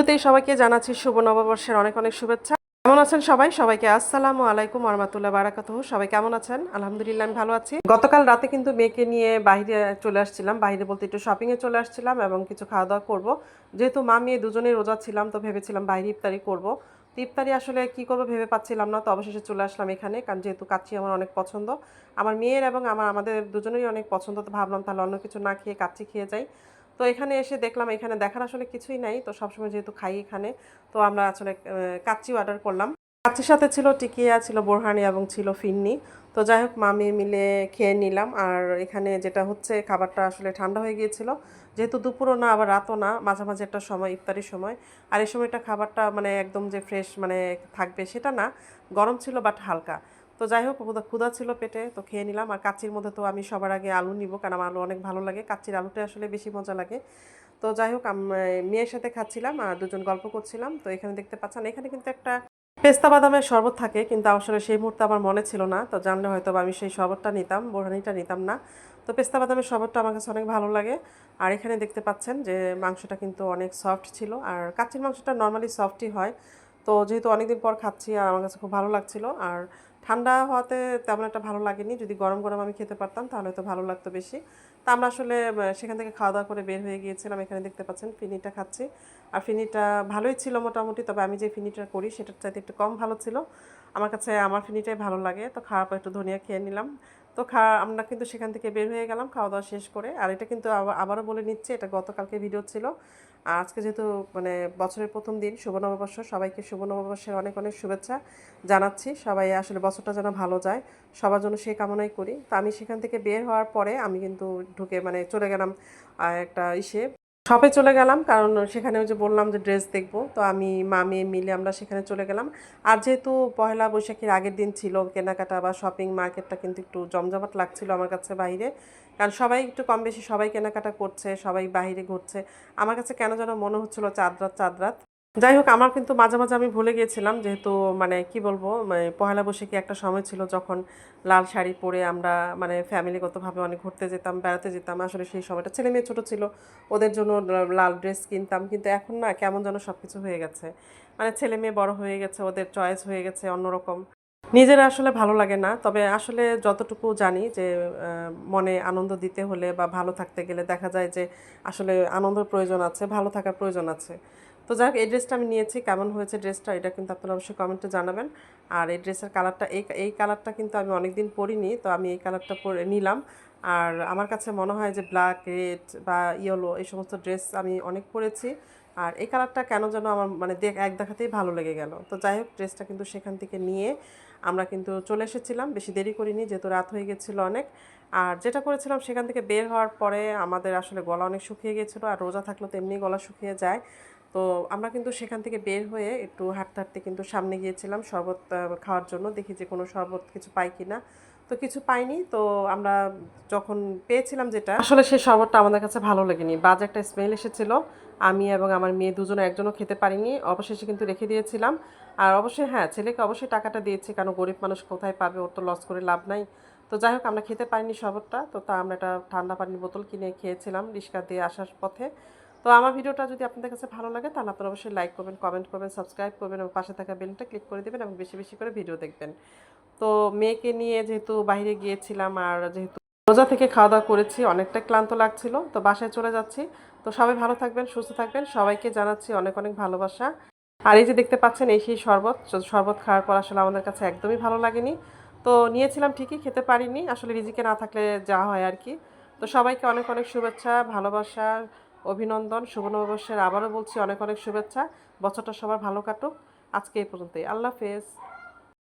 শুরুতেই সবাইকে জানাচ্ছি শুভ নববর্ষের অনেক অনেক শুভেচ্ছা। কেমন আছেন সবাই? সবাইকে আসসালামু আলাইকুম রহমতুল্লাহ বারাকাতুহ। সবাই কেমন আছেন? আলহামদুলিল্লাহ, আমি ভালো আছি। গতকাল রাতে কিন্তু মেয়েকে নিয়ে বাইরে চলে আসছিলাম। বাইরে বলতে একটু শপিংয়ে চলে আসছিলাম এবং কিছু খাওয়া দাওয়া করব। যেহেতু মা মেয়ে দুজনেই রোজা ছিলাম, তো ভেবেছিলাম বাইরে ইফতারি করব। ইফতারি আসলে কি করব ভেবে পাচ্ছিলাম না, তো অবশেষে চলে আসলাম এখানে। কারণ যেহেতু কাচ্চি আমার অনেক পছন্দ, আমার মেয়ের এবং আমার, আমাদের দুজনেরই অনেক পছন্দ, তো ভাবলাম তাহলে অন্য কিছু না খেয়ে কাচ্চি খেয়ে যাই। তো এখানে এসে দেখলাম এখানে দেখার আসলে কিছুই নাই। তো সবসময় যেহেতু খাই এখানে, তো আমরা আসলে কাচ্চি অর্ডার করলাম। কাচ্চির সাথে ছিল টিকিয়া, ছিল বোরহানি এবং ছিল ফিন্নি। তো যাই হোক, মামি মিলে খেয়ে নিলাম। আর এখানে যেটা হচ্ছে, খাবারটা আসলে ঠান্ডা হয়ে গিয়েছিল। যেহেতু দুপুরও না, আবার রাতও না, মাঝামাঝি একটা সময়, ইফতারির সময়। আর এই সময়টা খাবারটা মানে একদম যে ফ্রেশ মানে থাকবে সেটা না, গরম ছিল বাট হালকা। তো যাই হোক ক্ষুধা ছিল পেটে, তো খেয়ে নিলাম। আর কাচ্চির মধ্যে তো আমি সবার আগে আলু নিব, কারণ আমার আলু অনেক ভালো লাগে। কাচ্চির আলুটা আসলে বেশি মজা লাগে। তো যাই হোক মেয়ের সাথে খাচ্ছিলাম আর দুজন গল্প করছিলাম। তো এখানে দেখতে পাচ্ছেন, এখানে কিন্তু একটা পেস্তা বাদামের শরবত থাকে, কিন্তু আসলে সেই মুহূর্তে আমার মনে ছিল না। তো জানলে হয়তো আমি সেই শরবতটা নিতাম, বোরহানিটা নিতাম না। তো পেস্তা বাদামের শরবতটা আমার কাছে অনেক ভালো লাগে। আর এখানে দেখতে পাচ্ছেন যে মাংসটা কিন্তু অনেক সফট ছিল। আর কাচ্চির মাংসটা নর্মালি সফটই হয়। তো যেহেতু অনেকদিন পর খাচ্ছি আর আমার কাছে খুব ভালো লাগছিল। আর ঠান্ডা হওয়াতে তেমন একটা ভালো লাগেনি। যদি গরম গরম আমি খেতে পারতাম, তাহলে তো ভালো লাগতো বেশি। তা আমরা আসলে সেখান থেকে খাওয়া দাওয়া করে বের হয়ে গিয়েছিলাম। এখানে দেখতে পাচ্ছেন ফিনিটা খাচ্ছি। আর ফিনিটা ভালোই ছিল মোটামুটি, তবে আমি যে ফিনিটা করি, সেটার চাইতে একটু কম ভালো ছিল। আমার কাছে আমার ফিনিটাই ভালো লাগে। তো খাওয়ার পর একটু ধনিয়া খেয়ে নিলাম। তো খা, আমরা কিন্তু সেখান থেকে বের হয়ে গেলাম খাওয়া দাওয়া শেষ করে। আর এটা কিন্তু আবার- আবারও বলে নিচ্ছে, এটা গতকালকে ভিডিও ছিল। আজকে যেহেতু মানে বছরের প্রথম দিন, শুভ নববর্ষ, সবাইকে শুভ নববর্ষের অনেক অনেক শুভেচ্ছা জানাচ্ছি। সবাই আসলে বছরটা যেন ভালো যায়, সবার জন্য সেই কামনাই করি। তো আমি সেখান থেকে বের হওয়ার পরে আমি কিন্তু ঢুকে মানে চলে গেলাম একটা ইসে। শপে চলে গেলাম, কারণ সেখানে ওই যে বললাম যে ড্রেস দেখব, তো আমি, মা, মেয়ে মিলে আমরা সেখানে চলে গেলাম। আর যেহেতু পয়লা বৈশাখীর আগের দিন ছিল, কেনাকাটা বা শপিং মার্কেটটা কিন্তু একটু জমজমাট লাগছিল আমার কাছে বাইরে, কারণ সবাই একটু কম বেশি সবাই কেনাকাটা করছে, সবাই বাইরে ঘুরছে। আমার কাছে কেন যেন মনে হচ্ছিল চাঁদ রাত চাঁদ রাত। যাই হোক আমার কিন্তু মাঝে মাঝে আমি ভুলে গিয়েছিলাম যেহেতু মানে কি বলব মানে পয়লা বৈশাখী একটা সময় ছিল যখন লাল শাড়ি পরে আমরা মানে ফ্যামিলিগতভাবে অনেক ঘুরতে যেতাম, বেড়াতে যেতাম। আসলে সেই সময়টা ছেলে মেয়ে ছোটো ছিল, ওদের জন্য লাল ড্রেস কিনতাম। কিন্তু এখন না, কেমন যেন সব কিছু হয়ে গেছে। মানে ছেলে মেয়ে বড় হয়ে গেছে, ওদের চয়েস হয়ে গেছে অন্যরকম। নিজেরা আসলে ভালো লাগে না। তবে আসলে যতটুকু জানি যে মনে আনন্দ দিতে হলে বা ভালো থাকতে গেলে দেখা যায় যে, আসলে আনন্দের প্রয়োজন আছে, ভালো থাকার প্রয়োজন আছে। তো যাই হোক, এই ড্রেসটা আমি নিয়েছি। কেমন হয়েছে ড্রেসটা এটা কিন্তু আপনারা অবশ্যই কমেন্টে জানাবেন। আর এই ড্রেসের কালারটা এই এই কালারটা কিন্তু আমি অনেকদিন পরিনি, তো আমি এই কালারটা পরে নিলাম। আর আমার কাছে মনে হয় যে ব্ল্যাক রেড বা ইয়েলো এই সমস্ত ড্রেস আমি অনেক পরেছি। আর এই কালারটা কেন যেন আমার মানে দেখ, এক দেখাতেই ভালো লেগে গেল। তো যাই হোক ড্রেসটা কিন্তু সেখান থেকে নিয়ে আমরা কিন্তু চলে এসেছিলাম। বেশি দেরি করিনি, যেহেতু রাত হয়ে গেছিল অনেক। আর যেটা করেছিলাম, সেখান থেকে বের হওয়ার পরে আমাদের আসলে গলা অনেক শুকিয়ে গিয়েছিল আর রোজা থাকলে তো এমনি গলা শুকিয়ে যায়। তো আমরা কিন্তু সেখান থেকে বের হয়ে একটু হাঁটতে হাঁটতে কিন্তু সামনে গিয়েছিলাম শরবত খাওয়ার জন্য। দেখি যে কোনো শরবত কিছু পাই কিনা। তো কিছু পাইনি। তো আমরা যখন পেয়েছিলাম যেটা, আসলে সেই শরবতটা আমাদের কাছে ভালো লাগেনি। বাজে একটা স্মেল এসেছিল। আমি এবং আমার মেয়ে দুজনে একজনও খেতে পারিনি। অবশেষে কিন্তু রেখে দিয়েছিলাম। আর অবশ্যই হ্যাঁ ছেলেকে অবশ্যই টাকাটা দিয়েছি। কারণ গরিব মানুষ কোথায় পাবে? ওর তো লস করে লাভ নাই। তো যাই হোক, আমরা খেতে পারিনি শরবতটা। তো তা আমরা একটা ঠান্ডা পানির বোতল কিনে খেয়েছিলাম রিক্সা দিয়ে আসার পথে। তো আমার ভিডিওটা যদি আপনাদের কাছে ভালো লাগে, তাহলে আপনারা অবশ্যই লাইক করবেন কমেন্ট করবেন সাবস্ক্রাইব করবেন এবং পাশে থাকা বেলটা ক্লিক করে দেবেন এবং বেশি বেশি করে ভিডিও দেখবেন। তো মেয়েকে নিয়ে যেহেতু বাইরে গিয়েছিলাম আর যেহেতু রোজা থেকে খাওয়া দাওয়া করেছি, অনেকটা ক্লান্ত লাগছিল, তো বাসায় চলে যাচ্ছি। তো সবাই ভালো থাকবেন, সুস্থ থাকবেন, সবাইকে জানাচ্ছি অনেক অনেক ভালোবাসা। আর এই যে দেখতে পাচ্ছেন, এই সেই শরবত শরবত খাওয়ার পর আসলে আমাদের কাছে একদমই ভালো লাগেনি। তো নিয়েছিলাম ঠিকই, খেতে পারিনি, আসলে রিজিকে না থাকলে যা হয় আর কি। তো সবাইকে অনেক অনেক শুভেচ্ছা, ভালোবাসা অভিনন্দন শুভ নববর্ষের আবারও বলছি অনেক অনেক শুভেচ্ছা। বছরটা সবার ভালো কাটুক। আজকে এই পর্যন্তই। আল্লাহ হাফেজ।